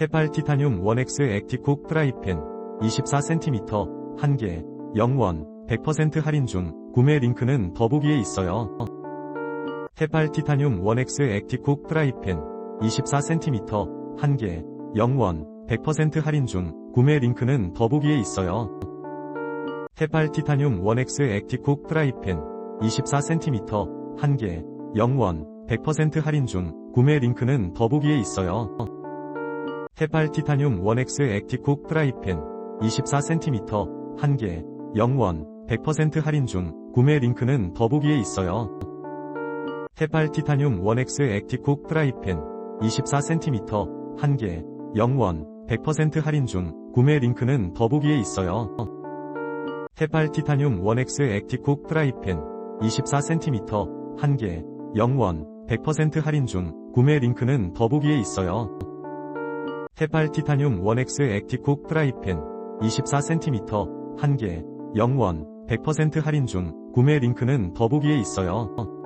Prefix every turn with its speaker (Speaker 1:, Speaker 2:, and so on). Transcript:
Speaker 1: 헤팔 티타늄 1X 액티콕 프라이팬 24cm 1개 0원 100% 할인 중 구매 링크는 더보기에 있어요. 헤팔 티타늄 1X 액티콕 프라이팬 24cm 1개 0원 100% 할인 중 구매 링크는 더보기에 있어요. 헤팔 티타늄 1X 액티콕 프라이팬 24cm 1개 0원 100% 할인 중 구매 링크는 더보기에 있어요. 헤팔 티타늄 1X 액티콕 프라이팬 24cm 1개 0원 100% 할인 중 구매 링크는 더보기에 있어요. 헤팔 티타늄 1X 액티콕 프라이팬 24cm 1개 0원 100% 할인 중 구매 링크는 더보기에 있어요. 헤팔 티타늄 1X 액티콕 프라이팬 24cm 1개 0원 100% 할인 중 구매 링크는 더보기에 있어요. 헤팔 티타늄 1X 액티콕 프라이팬 24cm 1개 0원 100% 할인 중 구매 링크는 더보기에 있어요.